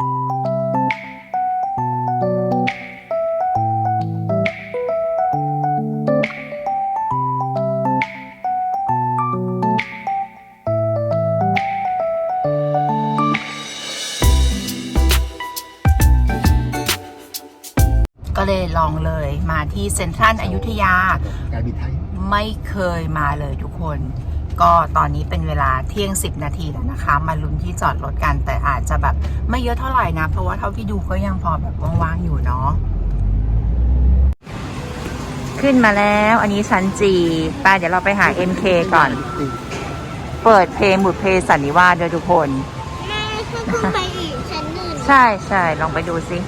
ก็เลยลองเลยมาที่เซ็นทรัลอยุธยา การบินไทย ไม่เคยมาเลยทุกคน ก็ตอนนี้เป็นเวลาเที่ยง 10 นาทีแล้วนะคะ มาลุ้นที่จอดรถกันแต่อาจจะแบบไม่เยอะเท่าไหร่นะ เพราะว่าเท่าที่ดูก็ยังพอแบบว่างๆอยู่เนาะขึ้นมาแล้วอันนี้ชั้นจีไปเดี๋ยวเราไปหา MK ก่อน เปิดเพลงบุดเพลงสันนิวาสด้วยทุกคน แม่ถ้าขึ้นไปอีกชั้นหนึ่งใช่ใช่ลองไปดูสิ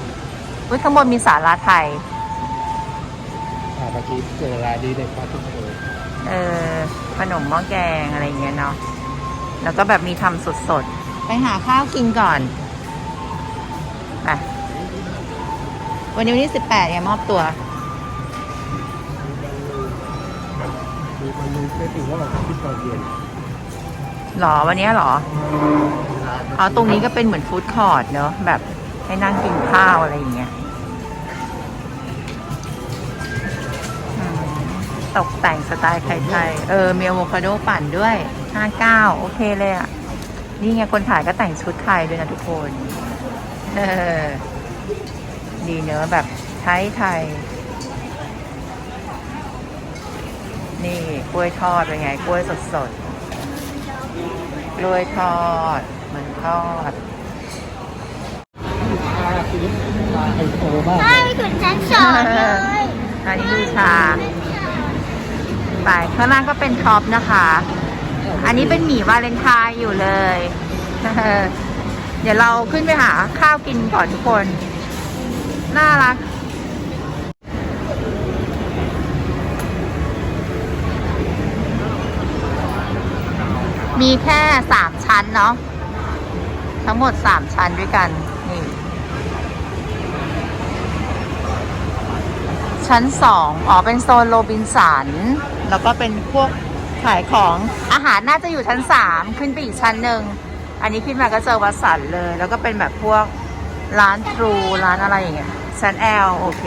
อุ๊ยข้างบนมีสาราไทย อ่าเมื่อกี้เจอร้านนี้ในพาร์ททุกคน เออขนมหม้อแกงอะไรอย่างเงี้ยเนาะแล้วก็แบบมีทำสดๆ ไปหาข้าวกินก่อนไปวันนี้วันที่สิบแปดเนี่ยมอบตัวมีคนนึงไม่ถือว่าเราคิดตอนเย็นหรอวันนี้หรอ อ๋อ ตรงนี้ก็เป็นเหมือนฟู้ดคอร์ทเนอะแบบให้นั่งกินข้าวอะไรอย่างเงี้ย ตกแต่งสไตล์ไทยๆเออมีอะโวคาโดปั่นด้วย 59 โอเคเลยอะ นี่ไงคนถ่ายก็แต่งชุดไทยด้วยนะทุกคน เออ ดีเนอะแบบไทยไทยๆนี่กล้วยทอดเป็นไง กล้วยสดๆ กล้วยทอด มันทอดค่าชีวิตมาไฮโซมากถ้าไปถึงชั้นสองเลยอันนี้ดูชา ไป ข้างล่างก็เป็นท็อปนะคะ อันนี้เป็นหมี่วาเลนไทน์อยู่เลย เดี๋ยวเราขึ้นไปหาข้าวกินก่อนทุกคน น่ารักมีแค่สามชั้นเนาะทั้งหมดสามชั้นด้วยกัน นี่ ชั้นสองอ๋อ เป็นโซนโรบินสันแล้วก็เป็นพวกขายของอาหารน่าจะอยู่ชั้นสามขึ้นไปอีกชั้นหนึ่งอันนี้ขึ้นมาก็เจอวัดสันเลย แล้วก็เป็นแบบพวกร้านทรูร้านอะไรอย่างเงี้ยชั้นแอลโอเค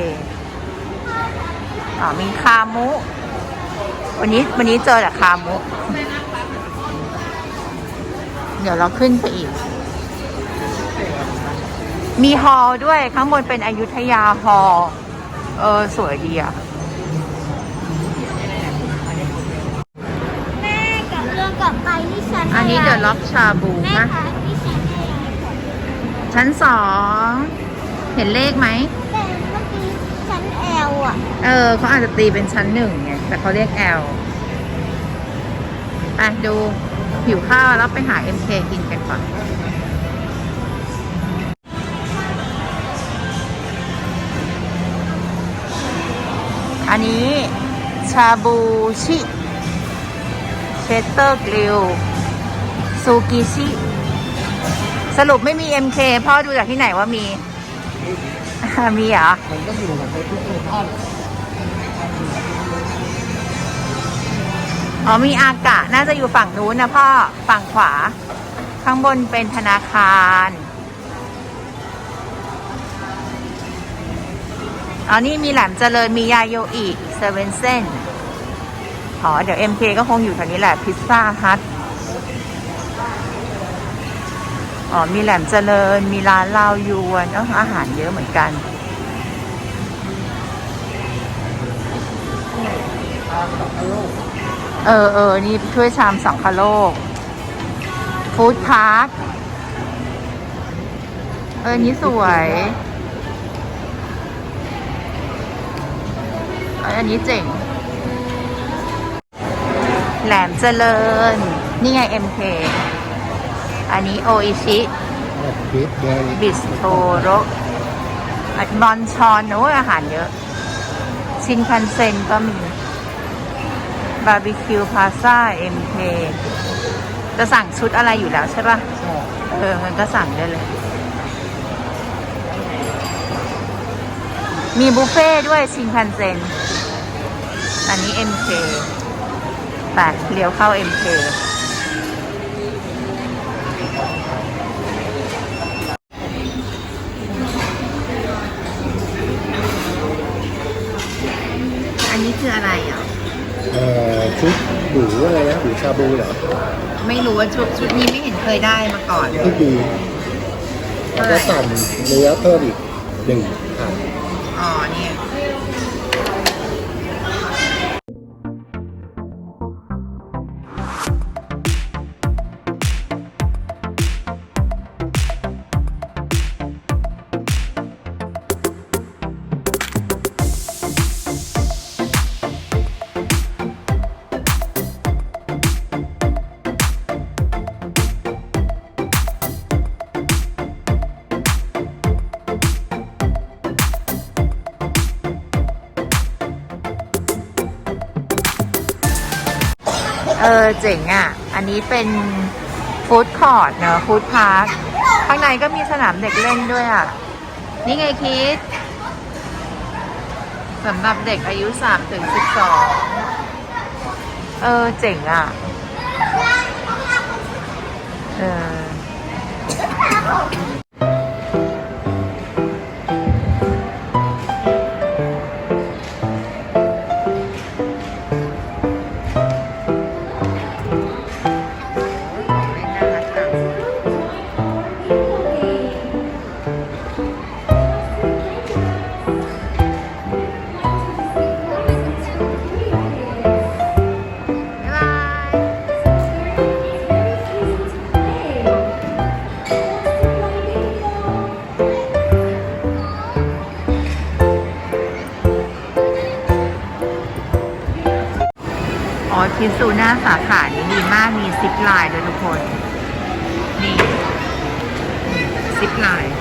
อ๋อมีคามุ วันนี้วันนี้เจอแต่คามุ เดี๋ยวเราขึ้นไปอีก มีฮอลด้วยข้างบนเป็นอยุธยาฮอล์เออ สวยดีอะ กับเรื่องกลับไปที่ชั้นอันนี้เดะอะไรล็อกชาบูแม่นะคะที่ชั้นอะไรชั้นสองเห็นเลขไหมแต่เมื่อกี้ชั้นแอลอะเออเขาอาจจะตีเป็นชั้นหนึ่งไงแต่เขาเรียก L อะดูหิวข้าวแล้วไปหา MK กินกันก่อนอันนี้ชาบูชิ เชสเตอร์กริลซูกิชิสรุปไม่มี MK พ่อดูจากที่ไหนว่ามี มีเหรอ มันก็อยู่กับทุกโลภาพอ๋อมีอากะน่าจะอยู่ฝั่งนู้นนะพ่อ ฝั่งขวา ข้างบนเป็นธนาคารอ๋อนี่มีแหลมเจริญมียาโยอิเซเว่นเซน อ๋อ เดี๋ยว MK ก็คงอยู่แถวนี้แหละ พิซซ่าฮัทอ๋อ มีแหลมเจริญ มีร้านลาวยวนออาหารเยอะเหมือนกัน เออเออ นี่ถ้วยชามสังคโลก ฟู้ดพาร์ค เออ นี่สวยอันนี้เจ๋ง แหลมเจริญ นี่ไง MK อันนี้โออิชิแบบเบสเดย์บิสโทโรบอนชอนโอ้ยอาหารเยอะ ชินคันเซ็นก็มีบาร์บีคิวพาซ่าเอ็มเคจะสั่งชุดอะไรอยู่แล้วใช่ปะใช่เออ มันก็สั่งได้เลย มีบุฟเฟ่ด้วยชินคันเซ็น อันนี้ MK ไปเลี้ยวเข้าเอ็มเคอันนี้คืออะไรอะ เอ่อชุดหรูอะไรนะหรูชาบูเหรอไม่รู้ว่าชุดชุดนี้ไม่เห็นเคยได้มาก่อนที่ดีก็สั่นเนื้อเพิ่มอีกหนึ่งอ๋อเนี่ย อเจ๋งอะ อันนี้เป็นฟู้ดคอร์ทเนอะฟู้ดพาร์ค ข้างในก็มีสนามเด็กเล่นด้วยอะ นี่ไงคิดสำหรับเด็กอายุ3ถึง12 เออ เจ๋งอะ เออ คิดซูน่าสาขานี้ดีมากมีซิปไลน์ด้วยทุกคน นี่ซิปไลน์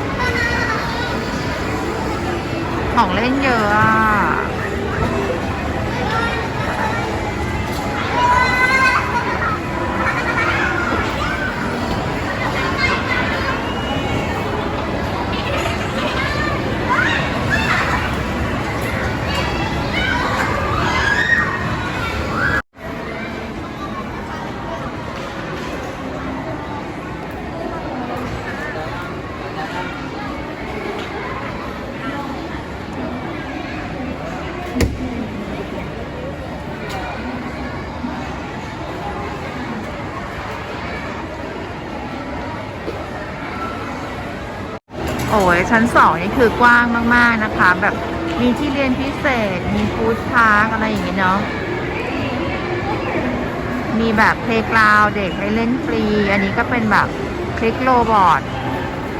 ของเล่นเยอะอะ โอ้ยชั้นสองนี่คือกว้างมากๆนะคะ แบบมีที่เรียนพิเศษ มีฟู้ดพาร์คอะไรอย่างเงี้ยเนาะมีแบบเพลย์กราวเด็กให้เล่นฟรี อันนี้ก็เป็นแบบคลิกโรบอท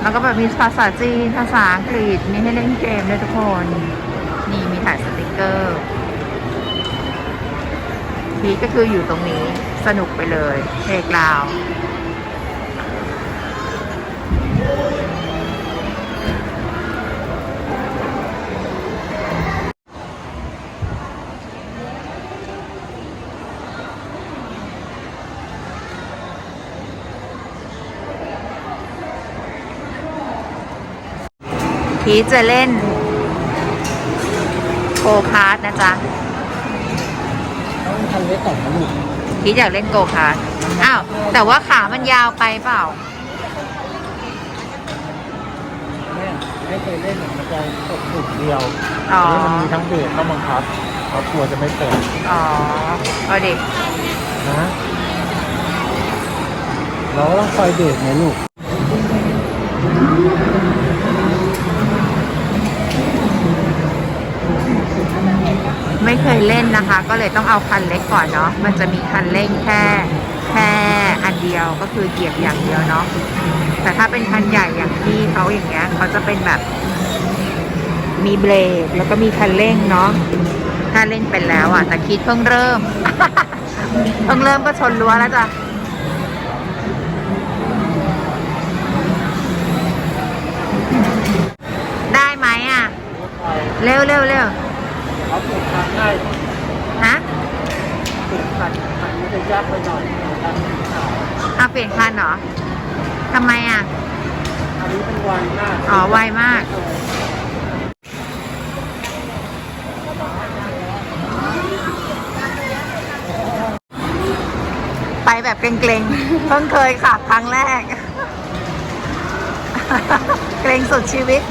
แล้วก็แบบมีภาษาจีน ภาษาอังกฤษ มีให้เล่นเกมด้วยทุกคน นี่มีถ่ายสติกเกอร์พีก็คืออยู่ตรงนี้สนุกไปเลยเพลย์กราว พีชจะเล่นโกคาร์ดนะจ๊ะต้องคันเล็กก่อนนะลูกพีชอยากเล่นโกคาร์ดอ้าว แต่ว่าขามันยาวไปเปล่าแม่ไม่เคยเล่นอะมันจะตกจุดเดียวอ๋อ นนี้มันมีทั้งเบรกต้องบังคับเขากลัวจะไม่เป็นอ๋อ เอาดิ นะเราก็ต้องคอยเบรกไงลูก ไม่ เคยเล่นนะคะ ก็เลยต้องเอาคันเล็กก่อนเนาะมันจะมีคันเร่งแค่แค่อันเดียวก็คือเหยียบอย่างเดียวเนาะแต่ถ้าเป็นคันใหญ่อย่างที่เขาอย่างเงี้ยเขาจะเป็นแบบมีเบรกแล้วก็มีคันเร่งเนาะถ้าเล่นเป็นแล้วอะแต่คิดเพิ่งเริ่ม เพิ่งเริ่มก็ชนรั้วแล้วจ้ะได้ไหมอะ เร็วเร็วเร็ว เปลี่ยนคันง่ายฮะเปลี่ยนคันคันนี้จะยากไปหน่อยคันนี้ขาวเอาเปลี่ยนคันเหรอทำไมอะ อันนี้เป็นวันมากอ๋อไวมาก ไปแบบเกรงๆ เพิ่งเคยขับครั้งแรก เกรงสุดชีวิต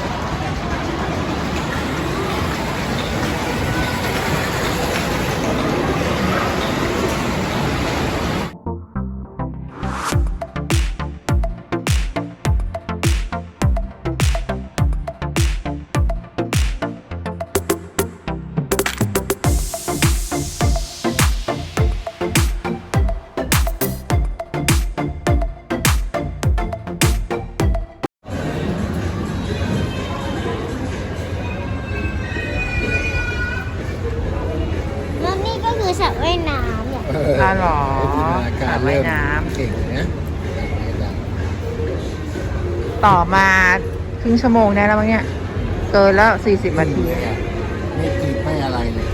ว่ายน้ำเนี่ยอ๋อเหรอสระว่ายน้ำ เก่งนะต่อมาครึ่งชั่วโมงได้แล้วมั้งเนี่ย เกินแล้วสี่สิบนาที ไม่กินไม่อะไรเลย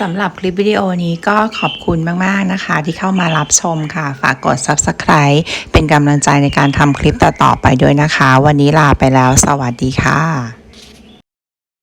สำหรับคลิปวิดีโอนี้ก็ขอบคุณมาก ๆ นะคะ ที่เข้ามารับชมค่ะ ฝากกด Subscribe เป็นกำลังใจในการทำคลิปต่อ ๆ ไปด้วยนะคะ วันนี้ลาไปแล้ว สวัสดีค่ะ